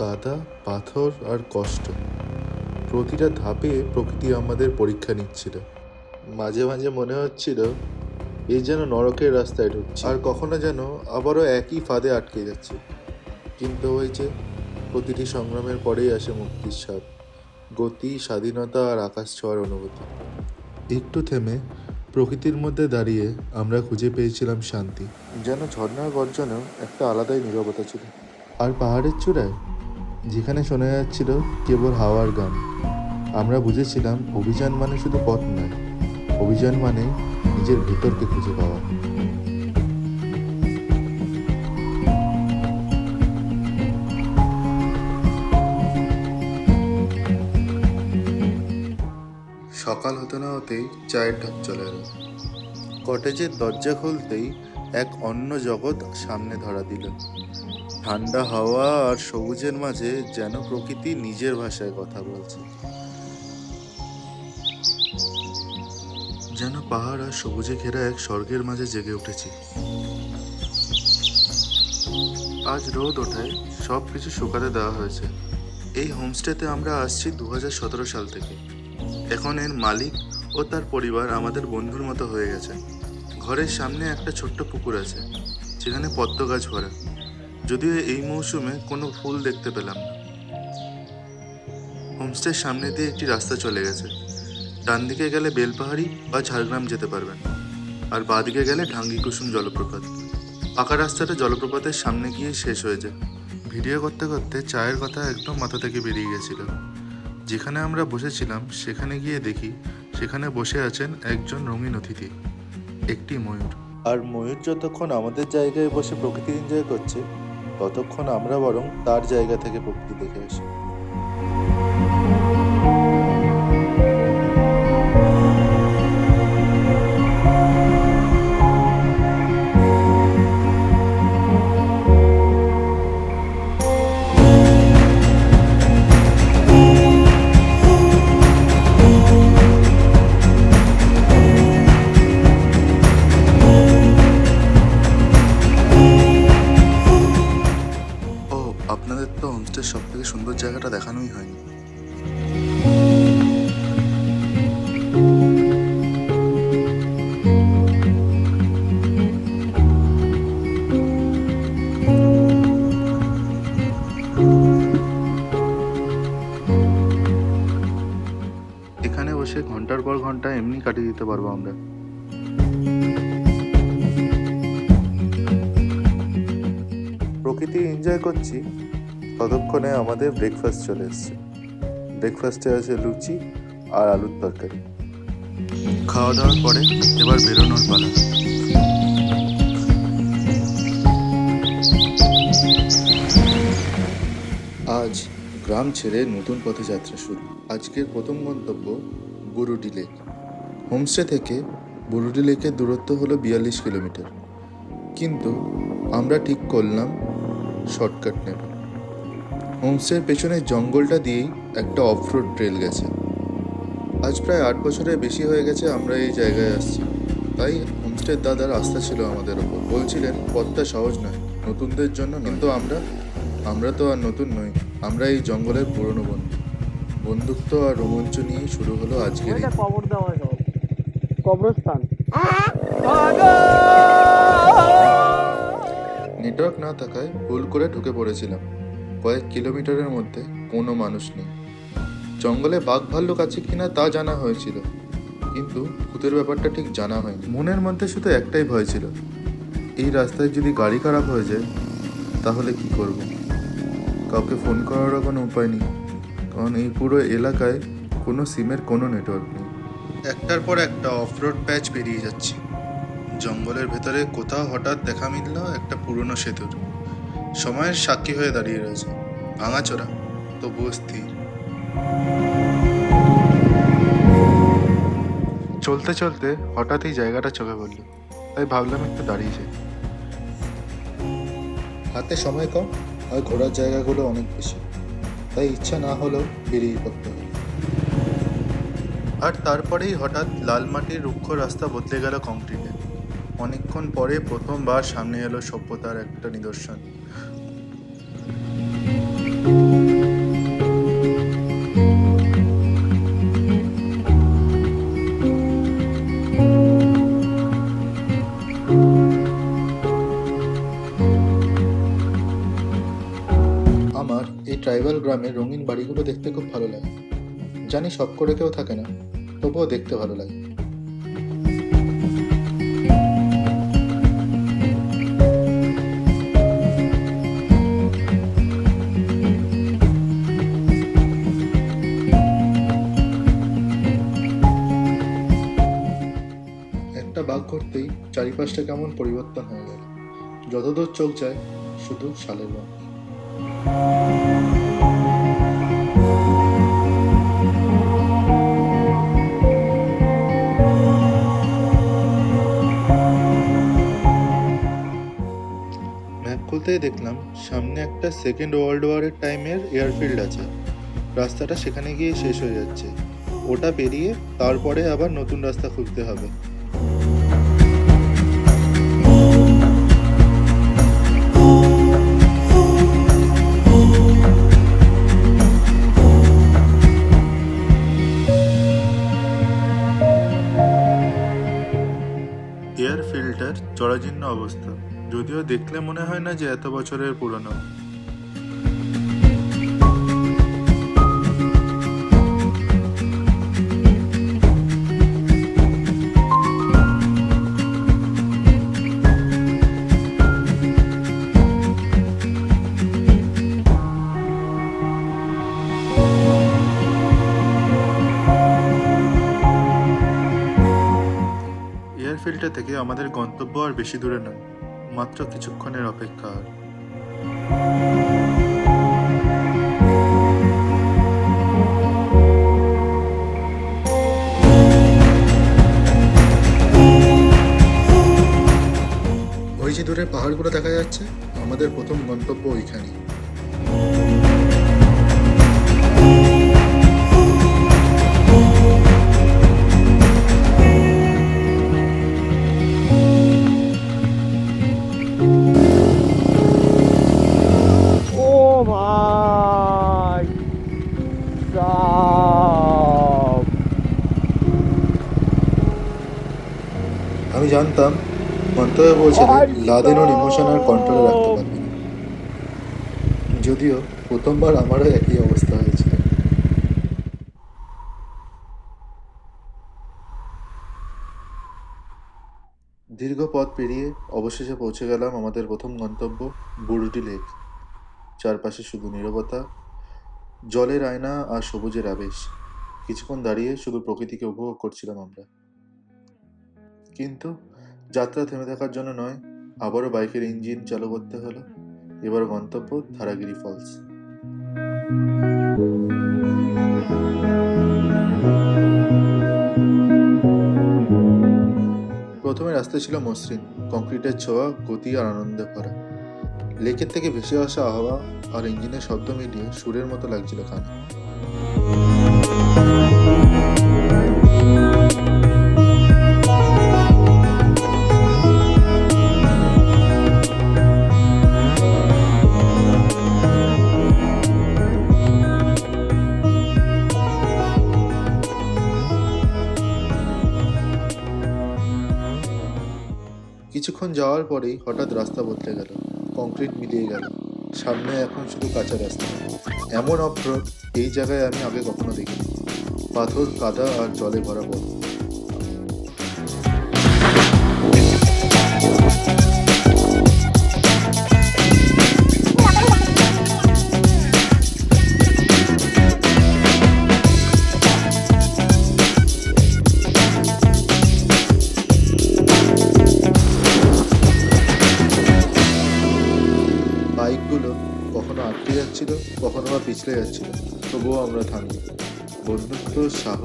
কাদা পাথর আর কষ্ট। প্রতিটা ধাপে প্রকৃতি আমাদের পরীক্ষা নিচ্ছিল। মাঝে মাঝে মনে হচ্ছিল এই যেন নরকের রাস্তায় ঢুকছে। আর কখনো যেন আবারও একই ফাঁদে আটকে যাচ্ছে। কিন্তু হয়েছে, প্রতিটি সংগ্রামের পরেই আসে মুক্তির স্বাদ, গতি, স্বাধীনতা আর আকাশ ছোঁয়ার অনুভূতি। একটু থেমে প্রকৃতির মধ্যে দাঁড়িয়ে আমরা খুঁজে পেয়েছিলাম শান্তি। যেন ঝর্ণার গর্জনেও একটা আলাদাই নিরবতা ছিল। আর পাহাড়ের চূড়ায় যেখানে শোনা যাচ্ছিল কেবল হাওয়ার গান। আমরা বুঝেছিলাম অভিযান মানে শুধু পথ নয়, অভিযান মানে নিজের ভেতরকে খুঁজে পাওয়া। সকাল হতে না হতেই চায়ের ঢাক চলে এলো। কটেজের দরজা খুলতেই এক অন্য জগৎ সামনে ধরা দিল। ঠান্ডা হাওয়া আর সবুজের মাঝে যেন প্রকৃতি নিজের ভাষায় কথা বলছে। যেন পাহাড় আর সবুজে ঘেরা এক স্বর্গের মাঝে জেগে উঠেছি। আজ রোদ ওঠায় সব কিছু শুকাতে দেওয়া হয়েছে। এই হোমস্টেতে আমরা আসছি দু হাজার সতেরো সাল থেকে। এখন এর মালিক ও তার পরিবার আমাদের বন্ধুর মতো হয়ে গেছে। ঘরের সামনে একটা ছোট্ট পুকুর আছে, যেখানে পদ্ম গাছ ভরা। যদিও এই মৌসুমে কোনো ফুল দেখতে পেলাম না। হোমস্টের সামনে দিয়ে একটি রাস্তা চলে গেছে। ডান দিকে গেলে বেলপাহাড়ি বা ঝাড়গ্রাম যেতে পারবেন, আর বাঁদিকে গেলে ঢাঙ্গি কুসুম জলপ্রপাত। পাকা রাস্তাটা জলপ্রপাতের সামনে গিয়ে শেষ হয়ে যায়। ভিডিও করতে করতে চায়ের কথা একদম মাথা থেকে বেরিয়ে গেছিল। যেখানে আমরা বসেছিলাম, সেখানে গিয়ে দেখি, সেখানে বসে আছেন একজন রঙিন অতিথি, একটি ময়ূর। আর ময়ূর যতক্ষণ আমাদের জায়গায় বসে প্রকৃতি এনজয় করছে ততক্ষণ আমরা বরং তার জায়গা থেকে প্রকৃতি দেখে আসি। ঘণ্টা এমনি কাটিয়ে দিতে পারব আমরা। প্রকৃতি এনজয় করছি। ততক্ষণে আমাদের ব্রেকফাস্ট চলে এসছে। ব্রেকফাস্টে আছে লুচি আর আলুর তরকারি। খাওয়া দাওয়ার পরে এবার বেরোনোর পালা। আজ গ্রাম ছেড়ে নতুন পথে যাত্রা শুরু। আজকের প্রথম গন্তব্য বুরুডি লেক হোমস্টে থেকে বুরুডি লেকের দূরত্ব হলো বিয়াল্লিশ কিলোমিটার। কিন্তু আমরা ঠিক করলাম শর্টকাট নেব। হোমস্টের পেছনে জঙ্গলটা দিয়েই একটা অফ রোড ট্রেল গেছে। আজ প্রায় আট বছরের বেশি হয়ে গেছে আমরা এই জায়গায় আসছি। তাই হোমস্টের দাদার আস্থা ছিল আমাদের ওপর। বলছিলেন, পথটা সহজ নয়, নতুনদের জন্য নয়। কিন্তু আমরা আমরা তো আর নতুন নই, আমরা এই জঙ্গলের পুরনো বন্ধু। বন্ধুত্ব আর রোমাঞ্চ নিয়েই শুরু হলো আজকের এই কবর দেওয়া কবরস্থান। নেটওয়ার্ক না থাকায় ভুল করে ঢুকে পড়েছিলাম। কয়েক কিলোমিটারের মধ্যে কোনো মানুষ নেই। জঙ্গলে বাঘ ভাল্লুক আছে কিনা তা জানা হয়েছিল। কিন্তু ভূতের ব্যাপারটা ঠিক জানা হয়নি। মনের মধ্যে শুধু একটাই ভয় ছিল। এই রাস্তায় যদি গাড়ি খারাপ হয়ে যায় তাহলে কি করব? কাউকে ফোন করারও কোনো উপায় নেই। কারণ এই পুরো এলাকায় কোনো সিমের কোনো নেটওয়ার্ক নেই। একটার পর একটা অফরোড প্যাচ পেরিয়ে যাচ্ছি। জঙ্গলের ভেতরে কোথাও হঠাৎ দেখা মিলল একটা পুরনো সেতুর। সময়ের সাক্ষী হয়ে দাঁড়িয়ে রয়েছে। ভাঙাচোরা তবুও স্থির। চলতে চলতে হঠাৎ এই জায়গাটা চোখে পড়ল। তাই ভাবলাম একটু দাঁড়িয়ে যাই। হাতে সময় কম আর ঘোরার জায়গাগুলো অনেক বেশি। তাই ইচ্ছা না হলেও বেরিয়ে পড়তে হলো আর তারপরেই হঠাৎ লাল মাটির রুক্ষ রাস্তা বদলে গেল কংক্রিটে। অনেকক্ষণ পরে প্রথমবার সামনে এলো সভ্যতার একটা নিদর্শন। ট্রাইবাল গ্রামের রঙিন বাড়িগুলো দেখতে খুব ভালো লাগে। জানি সব করে কেউ থাকে না, তবুও দেখতে ভালো লাগে। একটা বাঘ ঘুরতেই চারিপাশটা কেমন পরিবর্তন হয়ে গেল। যতদূর চোখ যায়, শুধু শালের রং ম্যাপ দেখলাম সামনে একটা সেকেন্ড ওয়ার্ল্ড ওয়ারের টাইমের এয়ারফিল্ড আছে। রাস্তাটা সেখানে গিয়ে শেষ হয়ে যাচ্ছে। ওটা পেরিয়ে তারপরে আবার নতুন রাস্তা খুঁজতে হবে। এয়ারফিল্ডটার জরাজীর্ণ অবস্থা। যদিও দেখলে মনে হয় না যে এত বছরের পুরনো। এয়ারফিল্ডটা থেকে আমাদের গন্তব্য আর বেশি দূরে নয়। মাত্র কিছুক্ষণের অপেক্ষা। আর ওই যে দূরে পাহাড়গুলো দেখা যাচ্ছে আমাদের প্রথম গন্তব্য ওইখানে জানতাম, মন্তব্য পৌঁছালে লাদেন ওর ইমোশন আর কন্ট্রোলে রাখতে পারবে না। যদিও প্রথমবার আমারও একই অবস্থা হয়েছিল দীর্ঘ পথ পেরিয়ে অবশেষে পৌঁছে গেলাম আমাদের প্রথম গন্তব্য বুরুটি লেক। চারপাশে শুধু নীরবতা, জলের আয়না আর সবুজের আবেশ। কিছুক্ষণ দাঁড়িয়ে শুধু প্রকৃতিকে উপভোগ করছিলাম আমরা। কিন্তু যাত্রা থেমে থাকার জন্য নয়, আবারও বাইকের ইঞ্জিন চালু করতে হলো। এবার গন্তব্য ধারাগিরি ফলস। প্রথমে রাস্তা ছিল মসৃণ, কংক্রিটের ছোঁয়া, গতি আর আনন্দে ভরা। লেকের থেকে ভেসে আসা হাওয়া আর ইঞ্জিনের শব্দ মিলিয়ে সুরের মতো লাগছিল কানে। কিছুক্ষণ যাওয়ার পরেই হঠাৎ রাস্তা বদলে গেল। কংক্রিট মিলিয়ে গেল। সামনে এখন শুধু কাঁচা রাস্তা। এমন অফরোড এই জায়গায় আমি আগে কখনো দেখিনি। পাথর, কাদা আর জলে ভরা পথ।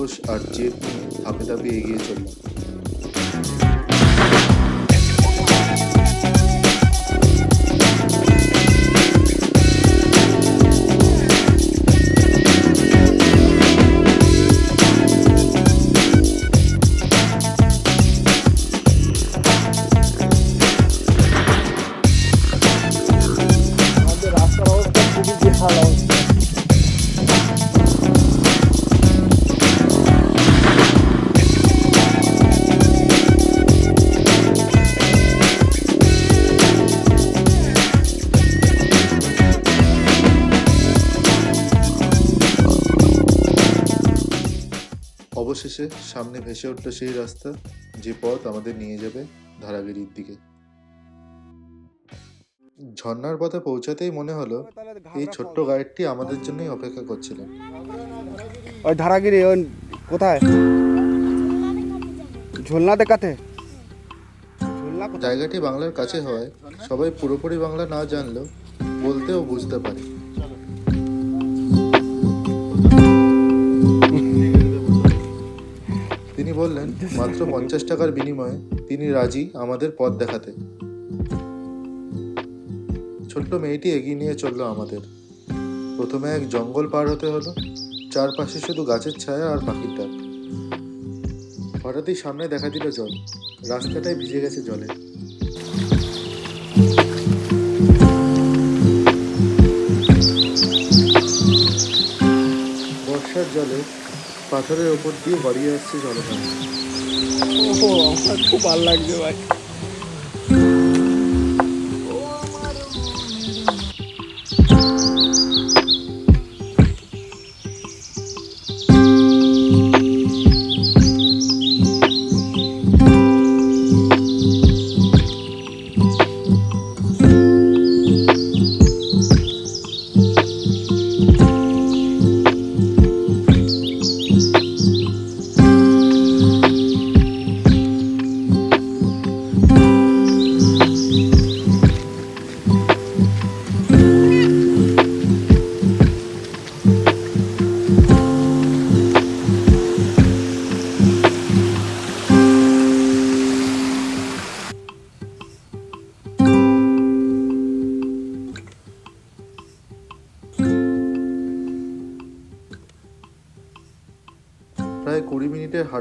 সাহস আর জেদ ধাপে ধাপে এগিয়ে অবশেষে সামনে ভেসে উঠল সেই রাস্তা যে পথ আমাদের নিয়ে যাবে ধারাগিরির দিকে। ঝর্ণার পথে পৌঁছাতেই মনে হলো এই ছোট্ট গাইডটি আমাদের জন্যই অপেক্ষা করছিলেন ওই ধারাগিরি ওই কোথায়? ঝোলনা দেখাতে জায়গাটি বাংলার কাছে হওয়ায় সবাই পুরোপুরি বাংলা না জানলেও বলতে ও বুঝতে পারে। বললেন, মাত্র পঞ্চাশ টাকার বিনিময়ে তিনি রাজি আমাদের পথ দেখাতে। ছোট্ট মেয়েটি এগিয়ে নিয়ে চলল আমাদের। প্রথমে এক জঙ্গল পার হতে হলো, চারপাশে শুধু গাছের ছায়া আর পাখির ডাক। হঠাৎই সামনে দেখা দিল জল। রাস্তাটাই ভিজে গেছে জলে। বর্ষার জলে পাথরের ওপর দিয়ে গড়িয়ে আসছে জলধারা ও আমার খুব ভালো লাগছে ভাই।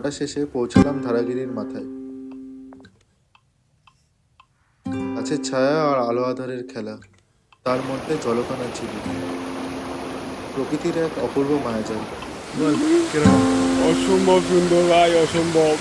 হাঁটা শেষে পৌঁছালাম ধারাগিরির মাথায়। গাছের ছায়া আর আলো আধারের খেলা তার মধ্যে জলকানা ছিল প্রকৃতির এক অপূর্ব মায়াজাল। অসম্ভব সুন্দর ভাই অসম্ভব।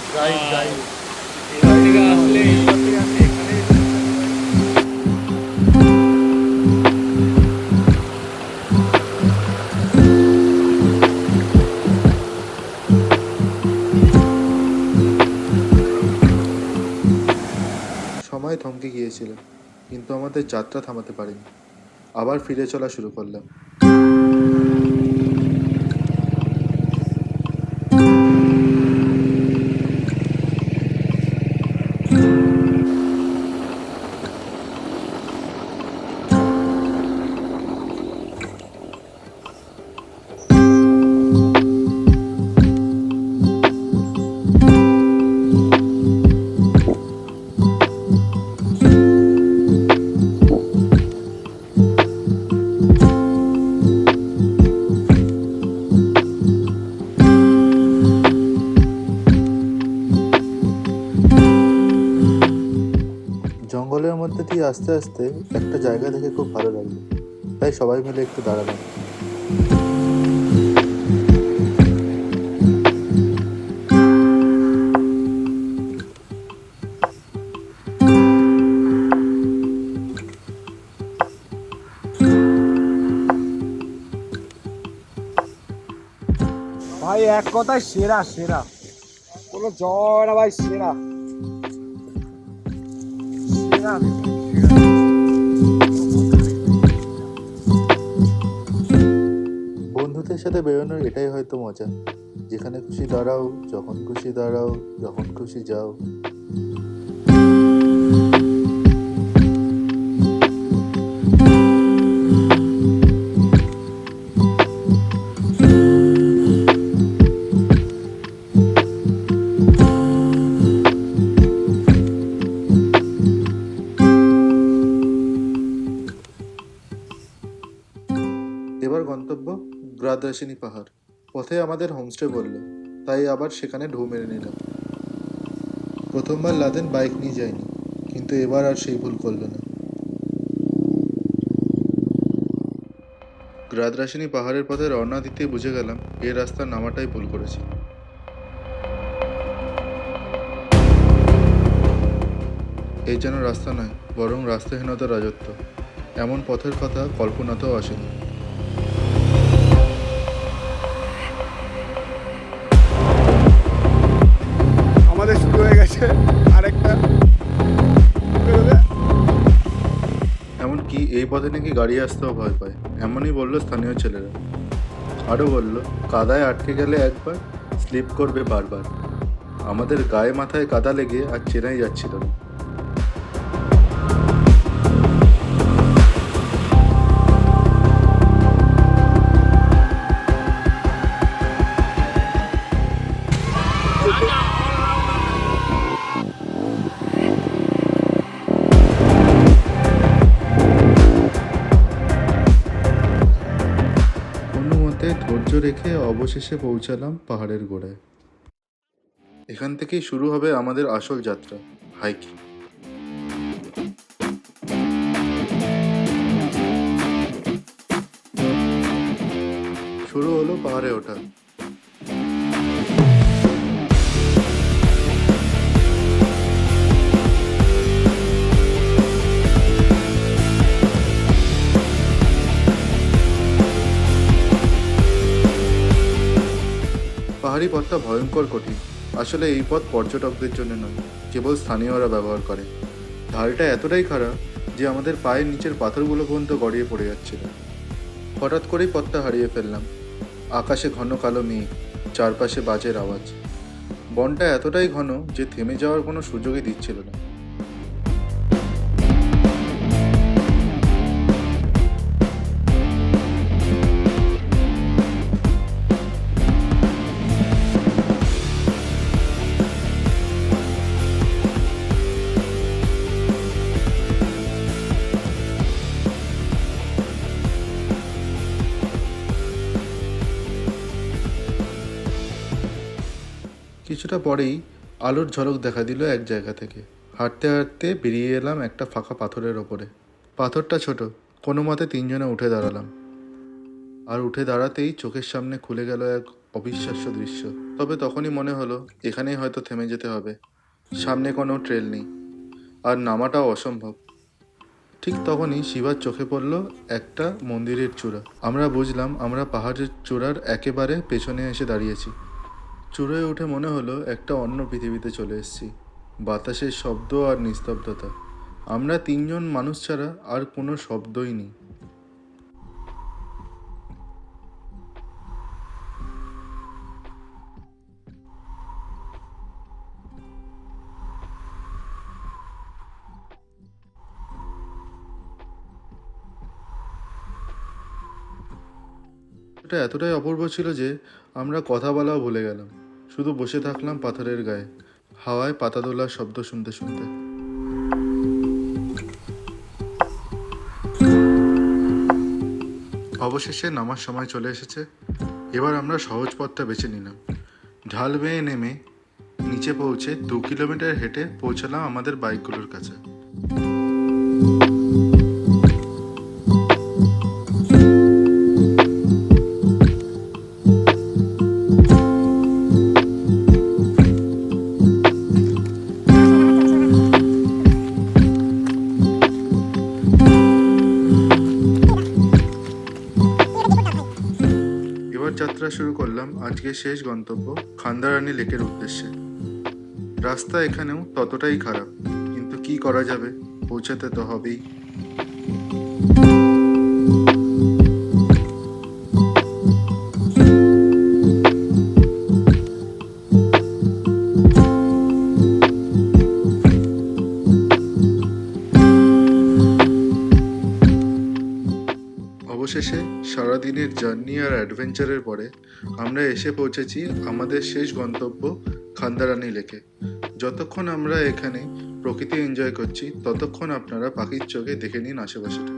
সময় থমকে গিয়েছিল কিন্তু আমাদের যাত্রা থামাতে পারিনি। আবার ফিরে চলা শুরু করলাম। আস্তে আস্তে একটা জায়গা দেখে খুব ভালো লাগল। তাই সবাই মিলে একটু দাঁড়ালাম। ভাই, এক কথায় সেরা সেরা। কোনো জয় না ভাই সেরা। সেরা। বন্ধুদের সাথে বেরোনোর এটাই হয়তো মজা। যেখানে খুশি দাঁড়াও, যখন খুশি দাঁড়াও, যখন খুশি যাও। গ্রাদ্রাসিনী পাহাড়। পথে আমাদের হোমস্টে বলল, তাই আবার সেখানে ঢু মেরে নিলাম। প্রথমবার লাদেন বাইক নিয়ে যায়নি, কিন্তু এবার আর সেই ভুল করল না। গ্রাদ্রাসিনী পাহাড়ের পথে রওনা দিতে বুঝে গেলাম এই রাস্তা নামাটাই ভুল করেছি। এই যেন রাস্তা নয়, বরং রাস্তাহীনতার রাজত্ব। এমন পথের কথা কল্পনাতেও আসেনি। পথে নাকি গাড়ি আসতেও ভয় পায়। এমনই বলল স্থানীয় ছেলেরা। আরও বলল, কাদায় আটকে গেলে একবার স্লিপ করবে বারবার। আমাদের গায়ে মাথায় কাদা লেগে আর চেনাই যাচ্ছিল না। রেখে অবশেষে পৌঁছালাম পাহাড়ের গোড়ায়। এখান থেকেই শুরু হবে আমাদের আসল যাত্রা হাইকিং শুরু হলো পাহাড়ে ওঠা। পাহাড়ি পথটা ভয়ঙ্কর কঠিন। আসলে এই পথ পর্যটকদের জন্য নয়, কেবল স্থানীয়রা ব্যবহার করে। ঢালটা এতটাই খারাপ যে আমাদের পায়ের নিচের পাথরগুলো পর্যন্ত গড়িয়ে পড়ে যাচ্ছিল। হঠাৎ করেই পথটা হারিয়ে ফেললাম। আকাশে ঘন কালো মেঘ, চারপাশে বাজের আওয়াজ। বনটা এতটাই ঘন যে থেমে যাওয়ার কোনো সুযোগই দিচ্ছিল না। কিছুটা পরেই আলোর ঝলক দেখা দিল এক জায়গা থেকে। হাঁটতে হাঁটতে বেরিয়ে এলাম একটা ফাঁকা পাথরের ওপরে। পাথরটা ছোট, কোনো মতে তিনজনে উঠে দাঁড়ালাম। আর উঠে দাঁড়াতেই চোখের সামনে খুলে গেল এক অবিশ্বাস্য দৃশ্য। তবে তখনই মনে হলো, এখানেই হয়তো থেমে যেতে হবে। সামনে কোনো ট্রেল নেই। আর নামাটাও অসম্ভব। ঠিক তখনই শিবার চোখে পড়ল একটা মন্দিরের চূড়া। আমরা বুঝলাম, আমরা পাহাড়ের চূড়ার একেবারে পেছনে এসে দাঁড়িয়েছি। চূড়োয় উঠে মনে হলো একটা অন্য পৃথিবীতে চলে এসেছি। বাতাসের শব্দ আর নিস্তব্ধতা। আমরা তিনজন মানুষ ছাড়া আর কোনো শব্দই নেই। এটা এতটাই অপূর্ব ছিল যে আমরা কথা বলাও ভুলে গেলাম। শুধু বসে থাকলাম পাথরের গায়ে, হাওয়ায় পাতা দোলার শব্দ শুনতে শুনতে। অবশেষে নামার সময় চলে এসেছে। এবার আমরা সহজ পথটা বেছে নিলাম। ঢাল বেয়ে নেমে নিচে পৌঁছে দু কিলোমিটার হেঁটে পৌঁছালাম আমাদের বাইকগুলোর কাছে। যাত্রা শুরু করলাম আজকের শেষ গন্তব্য খান্দারানি লেকের উদ্দেশ্যে। রাস্তা এখানেও ততটাই খারাপ, কিন্তু কি করা যাবে? পৌঁছাতে তো হবেই। অ্যাডভেঞ্চারের পরে আমরা এসে পৌঁছেছি আমাদের শেষ গন্তব্য খান্দারানি লেকে। যতক্ষণ আমরা এখানে প্রকৃতি এনজয় করছি, ততক্ষণ আপনারা পাখির চোখে দেখে নিন আশেপাশেটা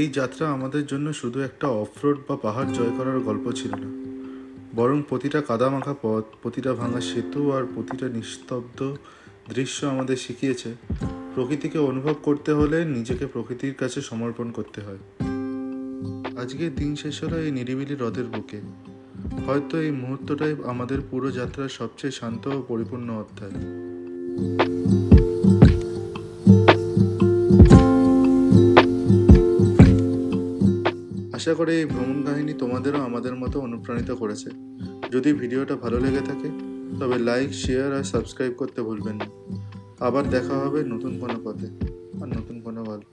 এই যাত্রা আমাদের জন্য শুধু একটা অফরোড বা পাহাড় জয় করার গল্প ছিল না। বরং প্রতিটা কাদামাখা পথ, প্রতিটা ভাঙা সেতু আর প্রতিটা নিস্তব্ধ দৃশ্য আমাদের শিখিয়েছে প্রকৃতিকে অনুভব করতে হলে নিজেকে প্রকৃতির কাছে সমর্পণ করতে হয়। আজকের দিন শেষ হলো এই নিরিবিলি হ্রদের বুকে। হয়তো এই মুহূর্তটাই আমাদের পুরো যাত্রার সবচেয়ে শান্ত ও পরিপূর্ণ অধ্যায়। আশা করি এই ভ্রমণ কাহিনী তোমাদেরও আমাদের মতো অনুপ্রাণিত করেছে। যদি ভিডিওটা ভালো লেগে থাকে, তবে লাইক, শেয়ার আর সাবস্ক্রাইব করতে ভুলবেন না। আবার দেখা হবে নতুন কোনো পথে আর নতুন কোনো গল্প।